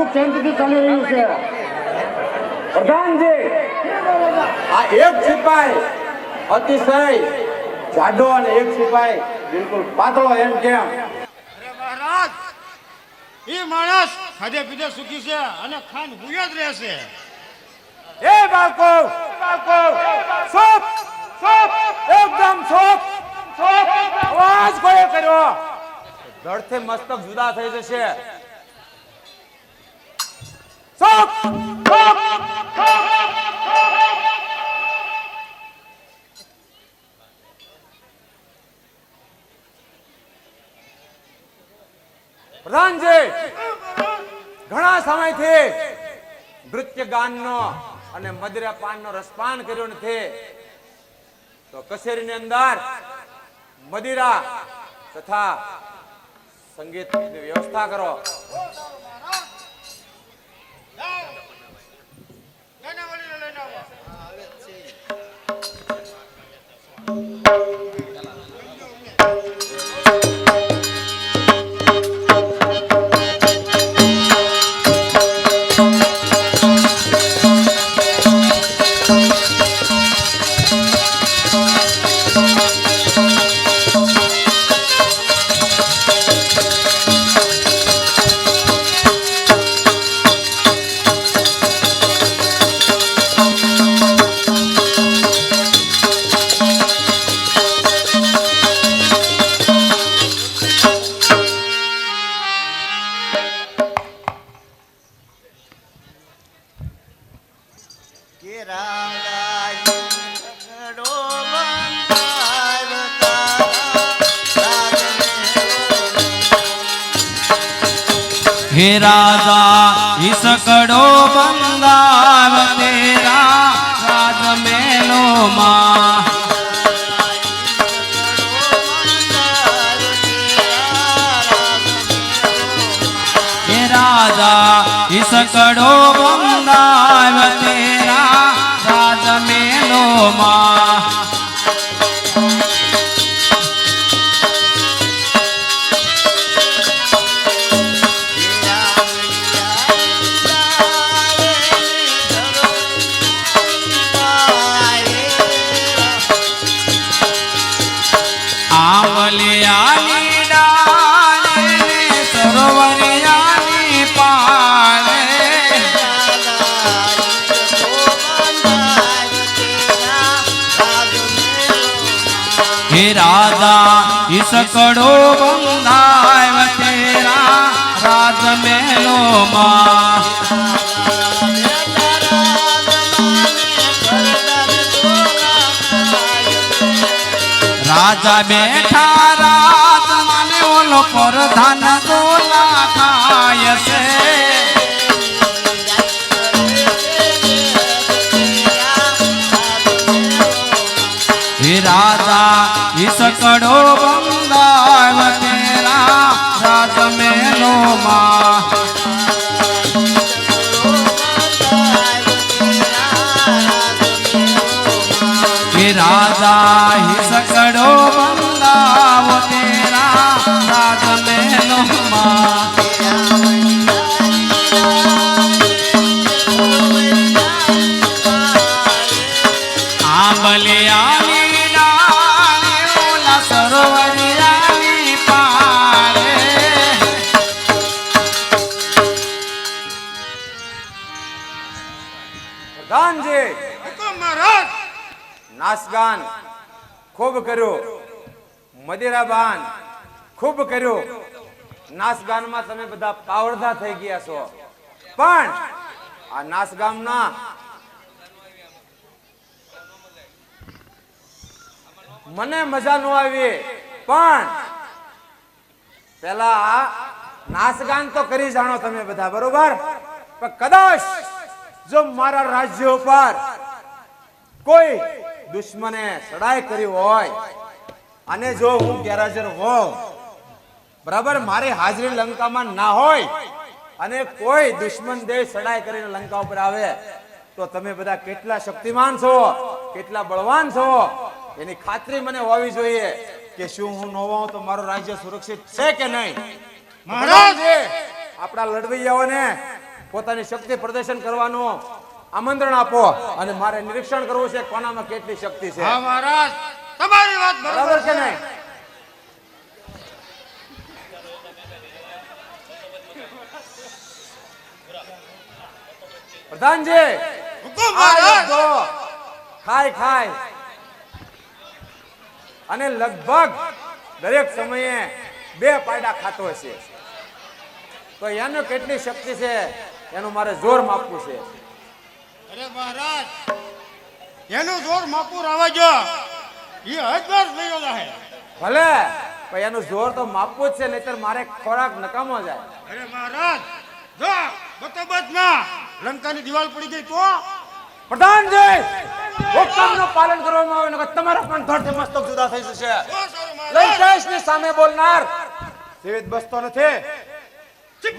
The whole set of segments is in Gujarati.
સુખ શાંતિથી ચાલી રહ્યું છે. પ્રધાનજી આ એક સિપાઈ અતિશય જાડો અને એક સિપાઈ બિલકુલ પાતળો એમ કેમ? મહારાજ એ માણસ ખાધે પીધે સુખી છે અને ખાન ભૂયો જ રહેશે. એ બાળકો બાળકો ચૂપ ચૂપ એકદમ ચૂપ ચૂપ અવાજ કોઈ કર્યો? ધડથી મસ્તક જુદા થઈ જશે. પ્રધાનજી ઘણા સમયથી નૃત્ય ગાનનો અને મદરા પાનનો રસપાન કર્યો નથી. તો કચેરીની અંદર મદિરા તથા સંગીતની વ્યવસ્થા કરો. કે માં રાધા ઈસકડો મંગાવ તેરા રાજ મેલો માં ઈસકડો બંધાવ તેરા રાજ મેલો માં રાજા બેઠા રાજ મને ઓલો દોલા મદિરાબાન, ખૂબ કર્યું. નાચગાનમાં તમે બધા પાવરધા થઈ ગયા છો. પણ આ નાચગામના મને મજા ન આવી. પણ પેલા આ નાચગાન તો કરી જાણો તમે બધા, બરોબર? પણ કદાચ જો મારા રાજ્ય ઉપર કોઈ દુશ્મને સડાઈ કરી હોય અને જો હું ગેરહાજર હોઉં બરાબર મારી હાજરી લંકામાં ના હોય અને કોઈ દુશ્મન દેશ સડાઈ કરીને લંકા ઉપર આવે તો તમે બધા કેટલા શક્તિમાન છો કેટલા બળવાન છો? એની ખાતરી મને હોવી જોઈએ કે શું હું નો હોઉં તો મારું રાજ્ય સુરક્ષિત છે કે નહીં! મહારાજ! આપણા લડવૈયાઓને પોતાની શક્તિ પ્રદર્શન કરવાનું આમંત્રણ આપો અને મારે નિરીક્ષણ કરવું છે કોનામાં કેટલી શક્તિ છે. મહારાજ! તમારી વાત બરાબર છે. ને પ્રધાનજી હુકુમ ખાય ખાય. અને લગભગ દરેક સમયે બે પાયડા ખાતો હશે તો એનો કેટલી શક્તિ છે? એનું મારે જોર માપવું છે. અરે મહારાજ એનું જોર માપવું આવવા જો એ હજાર થઈ ગયો ભલે પણ એનું જોર તો માપવું જ છે નહીતર મારે ખોરાક નકામો જાય. અરે મહારાજ જો બતોબત ના. લંકાની દિવાલ પડી ગઈ તો? પ્રધાનજી હુકમનું પાલન કરવામાં આવે નકર તમારા પણ ધડ મસ્તક જુદા થઈ જશે. સારું સામે બોલનાર. જીવિત બસતો નથી.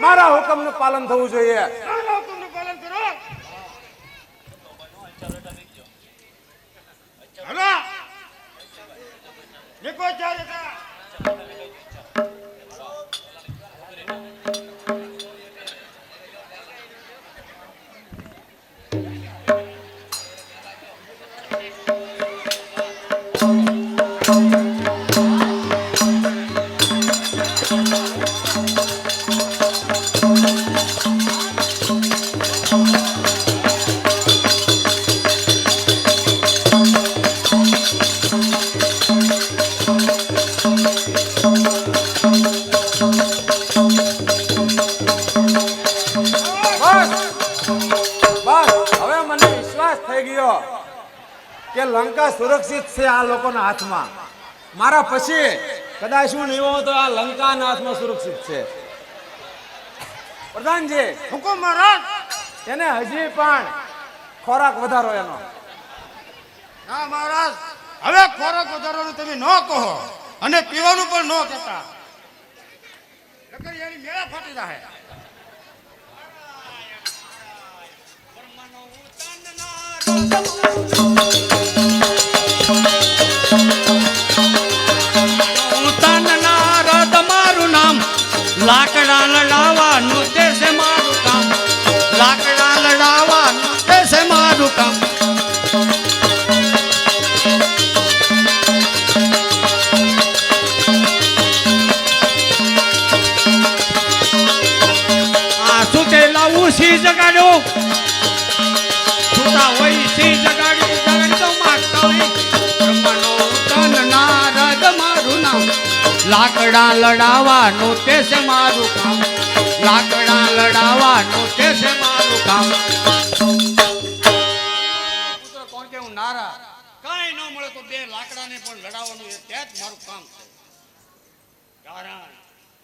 મારા હુકમનું પાલન થવું જોઈએ. Lippe, વિશ્વાસ થઈ ગયો કે લંકા સુરક્ષિત છે આ લોકોના હાથમાં. મારા પછી કદાચ હું નહીં હોઉં તો આ લંકાના હાથમાં સુરક્ષિત છે. પ્રધાનજી હુકુમ મહારાજ! એને હજી પણ ખોરાક વધારો એનો. ના મહારાજ હવે ખોરાક વધારવાનું તમે ન કહો અને પીવાનું પણ ન કહેતા. મેળા ફાટી જાય લાકડા લડાવવાનું તે છે મારું કામ લાકડા લડાવવાનું તે છે મારું કામ પુત્ર કોણ કે હું નારા કાંઈ ન મળે તો બે લાકડાને પણ લડાવવાનું એ તે જ મારું કામ છે કારણ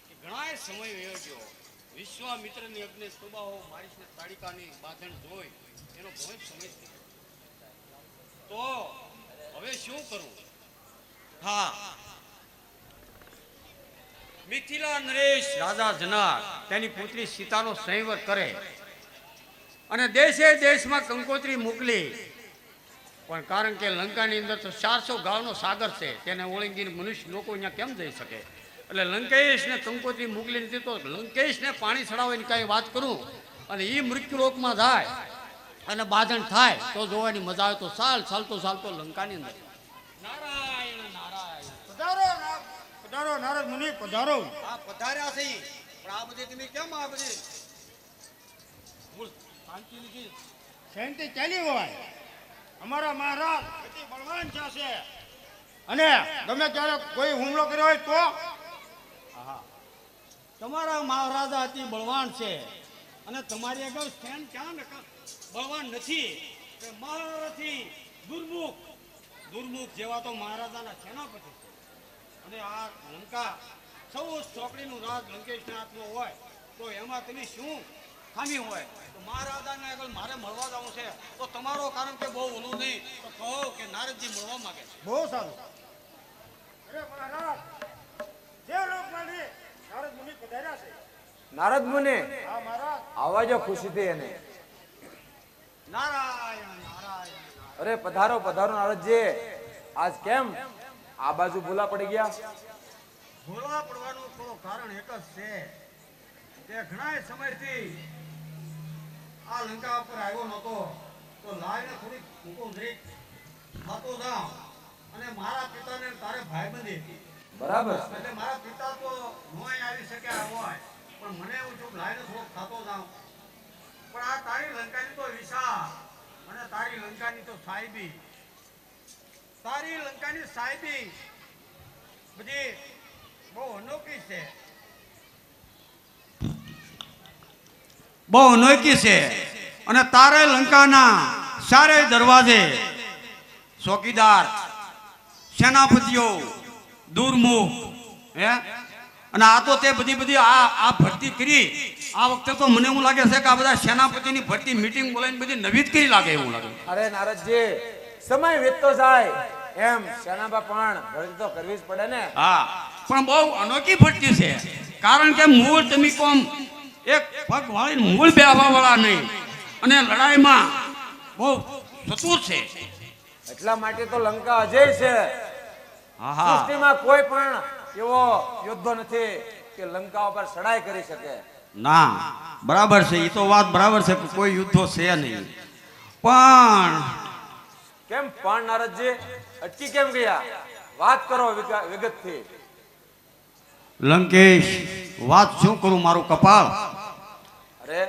કે ઘણાય સમય વયો ગયો વિશ્વામિત્રની અગ્નિ સ્વભાવ મારી તાડિકાની બાંધણ જોઈ એનો ઘણો સમય તો હવે શું કરવું હા. મિથિલા નરેશ રાજા જનાર, તેની પુત્રી સીતાનો સંવર કરે. અને દેશે દેશમાં કંકોત્રી મોકલી. પણ કારણ કે લંકાની અંદર તો ચારસો ગાવનો સાગર છે, તેને ઓળંગીને મનુષ્ય લોકો અહીંયા કેમ જઈ શકે? એટલે લંકેશને કંકોત્રી મોકલી નથી તો લંકેશને પાણી ચડાવવાની કાંઈ વાત કરું? અને એ મૃત્યુલોકમાં જાય. અને બાંધણ થાય તો જોવાની મજા આવે તો સાલ ચાલતો ચાલતો લંકાની અંદર. નારાયણ નારાયણ. પધારો પધારો નારદ મુનિ પધારો. આ પધાર્યા છે. પણ આ બધી તમે કેમ આ બધી? મૂળ શાંતિ ચાલી હોય. અમારા મહારાજ અતિ બળવાન છે છે. અને ગમે ત્યારે કોઈ હુમલો કર્યો હોય તો? તમારા મહારાજા અતિ બળવાન છે. અને તમારી આગળ સ્ટેન્ડ ક્યાં નકા બળવાન નથી કે મહારથી દુર્મુખ. દુર્મુખ જેવા તો મહારાજાના સેનાપતિ છે. અને આ લંકા સૌ ચોકડીનું રાજ લંકેશના હાથમાં હોય તો એમાં તમે શું ખામી હોય? તો મહારાજાને આગળ મારે મળવા જવું છે. તો તમારો કારણ કે બહુ ઓલું નહીં તો કહો કે નારદજી મળવા માંગે છે. બહુ સારું. અરે મહારાજ જે લોકમાની નારદ મુનિ પધાર્યા છે. નારદ મુનિ? હા મહારાજ. આવાજો ખુશીથી એને. અરે પધારો પધારો નારદજી. આજ કેમ? આ બાજુ ભૂલા પડી ગયા? ભૂલા પડવાનું તો કારણ એક જ છે. કે ઘણા સમયથી આ લંકા ઉપર આવ્યો નતો તો લાવીને થોડીક કુકુંદરી ખાતો જાઉં અને મારા પિતાને તારે તારે ભાઈબંધી હતી. બરાબર. એટલે મારા પિતા તો નો આવી શક્યા હોય પણ મને એવું છું લાવીને થોડોક ખાતો જાઉં. પણ આ તારી લંકાની તો વિશા અને તારી લંકાની તો સાહેબી. તારી લંકાની સાહેબી બધી બહુ અનોખી છે. બહુ અનોખી છે. અને તારે લંકાના સારે દરવાજે ચોકીદાર, સેનાપતિઓ, દૂરમુખ, હે? અને આ તો તે બધી બધી આ આ ભરતી કરી આ વખતે તો મને એવું લાગે છે કે આ બધા સેનાપતિની ભરતી મીટિંગ બોલાવીને બધી નવી જ કરી લાગે એવું લાગે. અરે નારદજી સમય વીતતો જાય. એમ સેનાબા પણ ભરતી તો કરવી જ પડે ને. હા પણ બહુ અનોખી ભરતી છે. કારણ કે મૂળ તમે કોમ એક પગ વાળીને મૂળ બે વાળા નહીં. અને લડાઈમાં બહુ ચતુર છે. એટલા માટે તો લંકા અજય છે. સૃષ્ટિમાં કોઈ પણ એવો યોદ્ધો નથી કે લંકા ઉપર ચડાઈ કરી શકે. ના બરાબર છે એ તો વાત બરાબર છે કોઈ યુદ્ધો છે નહીં. પણ કેમ પણ નારદજી અટકી કેમ ગયા? વાત કરો વિગત વિગતથી. લંકેશ વાત શું કરું મારું કપાળ? અરે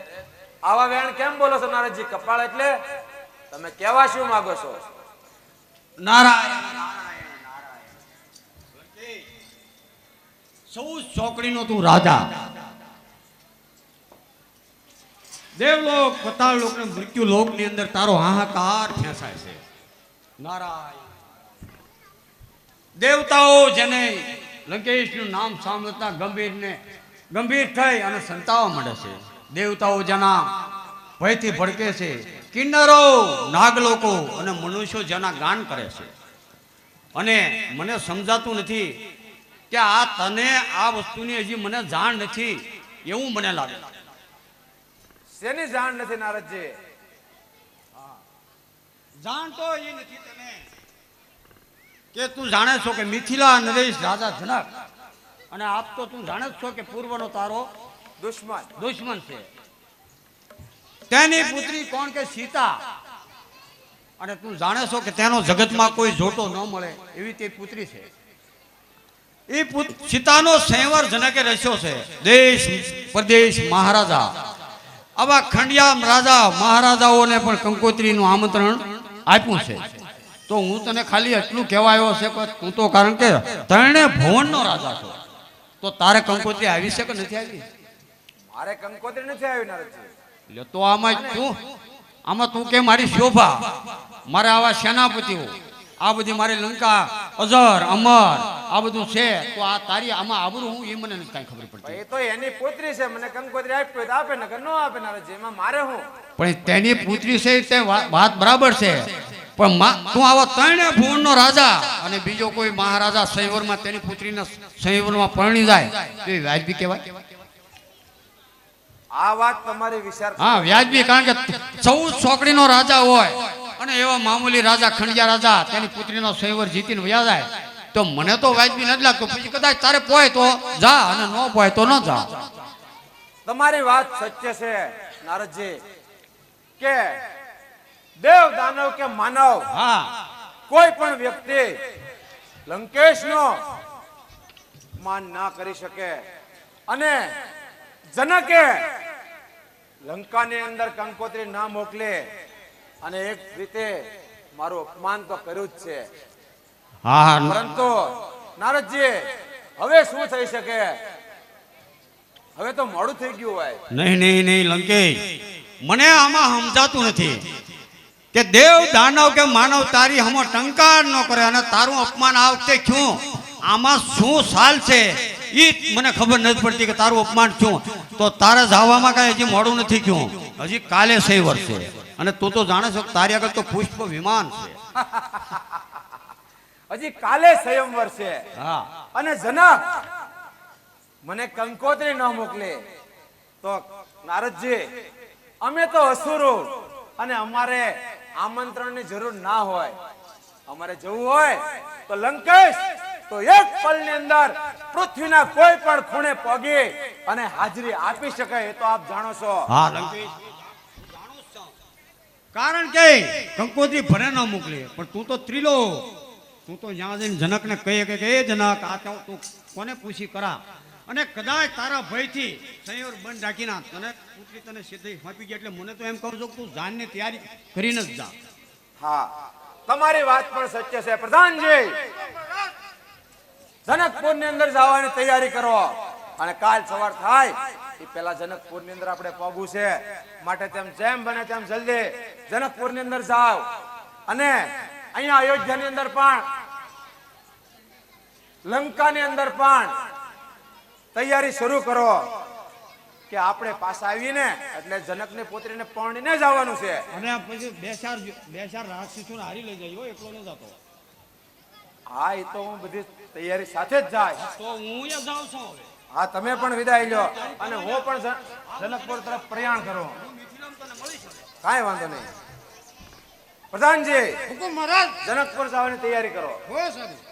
આવા વેણ કેમ બોલો છો નારદજી? કપાળ એટલે તમે કેવા શું માંગો છો? નારાયણ સૌ ચોકડીનો તું રાજા. દેવલોક પતાળ લોક ને મૃત્યુ લોકની અંદર તારો હાહાકાર ફેંસાય છે. નારાયણ. દેવતાઓ જેને લંકેશનું નામ સાંભળતા ગંભીર ને ગંભીર થઈ અને સંતાવા મળે છે. દેવતાઓ જેના ભયથી ભડકે છે. કિન્નરો, નાગલોકો અને મનુષ્યો જેના ગાન કરે છે. અને મને સમજાતું નથી કે આ તને આ વસ્તુની હજી મને જાણ નથી. એવું મને લાગે. શેની જાણ નથી નારદજી? જાણતો એ નથી તમે કે તું જાણે છો કે મિથિલા નરેશ રાજા જનક? અને આપ તો તું જાણે છો કે પૂર્વનો તારો દુશ્મન. દુશ્મન છે. તેની પુત્રી કોણ કે સીતા? અને તું જાણે છો કે તેનો જગતમાં કોઈ જોટો ન મળે એવી તે પુત્રી છે. એ સીતાનો સેવર જનકે રચ્યો છે. દેશ પ્રદેશ મહારાજા. આવા ખંડિયામ રાજા મહારાજાઓને પણ કંકોત્રીનું આમંત્રણ આપ્યું છે. તો હું તને ખાલી એટલું કહેવા આવ્યો છે કે તું તો કારણ કે તણે ભુવનનો રાજા છો. તો તારે કંકોત્રી આવી છે કે નથી આવી? મારે કંકોત્રી નથી આવી એટલે તો આમાં તું આમાં તું કે મારી શોભા? મારે આવા સેનાપતિઓ આ બધી મારી લંકા અજર અમર આ બધું છે. તો આ તારી આમાં આબરું હું એ મને નથી કાંઈ ખબર પડતી. એ તો એની પુત્રી છે. મને કંકોત્રી આપી તો આપે નકર નો આપે નારદજી જેમાં મારે હું. પણ તેની પુત્રી છે તે વાત બરાબર છે. પણ તું આવો ત્રણે ભુવનનો રાજા અને બીજો કોઈ મહારાજા સૈવરમાં તેની પુત્રીના સૈવરમાં પરણી જાય. તો એ વ્યાજબી કહેવાય? આ વાત તમારી વિચાર હા વ્યાજબી કારણ કે ચૌદ છોકરીનો રાજા હોય. અને એવા મામૂલી રાજા ખંડિયા રાજા તેની પુત્રીનો સંવર જીતીને વ્યા જાય. તો મને તો વાજબી નથી લાગતું. પછી કદાચ તારે પોય તો જા અને ન પોય તો ન જા. તમારી વાત સત્ય છે નારદજી કે દેવ દાનવ કે માનવ હા. કોઈ પણ વ્યક્તિ લંકેશ નો માન ના કરી શકે. અને જનકે લંકાની અંદર કંકોત્રી ના મોકલે. અને એક રીતે મારું અપમાન તો કર્યું જ છે. પરંતુ નારદજી હવે શું થઈ શકે? હવે તો મોડું થઈ ગયું હોય. નહીં નહીં નહીં લંકેશ. મને આમાં સમજાતું નથી કે દેવ દાનવ કે માનવ તારી હમો ટંકાર ન કરે અને તારું અપમાન આ વખતે શું આમાં શું સાલ છે એ મને ખબર નથી પડતી કે તારું અપમાન શું તો તારે જવામાં કાંઈ હજી મોડું નથી ક્યું હજી કાલે સહી છે અને તું તો જાણે છો તારી આગળ તો પુષ્પ વિમાન છે. હજી કાલે સ્વયંવર છે. હા. અને જનક મને કંકોત્રી ન મોકલે. તો નારદજી અમે તો અસુરો અને અમારે આમંત્રણની જરૂર ના હોય. અમારે જવું હોય તો લંકેશ તો એક પલની અંદર પૃથ્વીના કોઈ પણ ખૂણે પગે અને હાજરી આપી શકાય એ તો આપ જાણો છો. હા લંકેશ. કારણ કે કંકોત્રી ભરે ન મોકલે પણ તું તો ત્રીલો તું તો જ્યાં જઈને જનકને કહે કે એ જનક, આ તો કોને પૂછી કરા? અને કદાચ તારા ભયથી સંયોર બંધ રાખીને તને પુત્રી તને સીધી ફાંપી ગઈ એટલે મને તો એમ કહું છું તું જાનની તૈયારી કરીને જ જા. હા. તમારી વાત પણ સત્ય છે. પ્રધાનજી જનકપુરની અંદર જવાની તૈયારી કરો. અને કાલ સવાર થાય એ પેલા જનકપુરની અંદર આપણે પગવું છે. માટે તેમ જેમ બને તેમ જલ્દી જનકપુરની અંદર જાઓ. અને અહીંયા અયોધ્યા ની અંદર પણ લંકા ની અંદર પણ તૈયારી શરૂ કરો કે આપણે પાછા આવીને એટલે જનકની પુત્રીને પરણીને જ આવવાનું છે. અને પછી બે ચાર બે ચાર રાક્ષસોને હારી લઈ જાય હો, એકલો ન જતો. હા એ તો હું બધી તૈયારી સાથે જ જાય. તો હું જાઉં છું હવે. હા તમે પણ વિદાય લો. અને હું પણ જન- જનકપુર તરફ પ્રયાણ કરું. કાંઈ વાંધો નહીં. પ્રધાનજી હુકુમ મહારાજ. જનકપુર જવાની તૈયારી કરો. હો સાહેબ.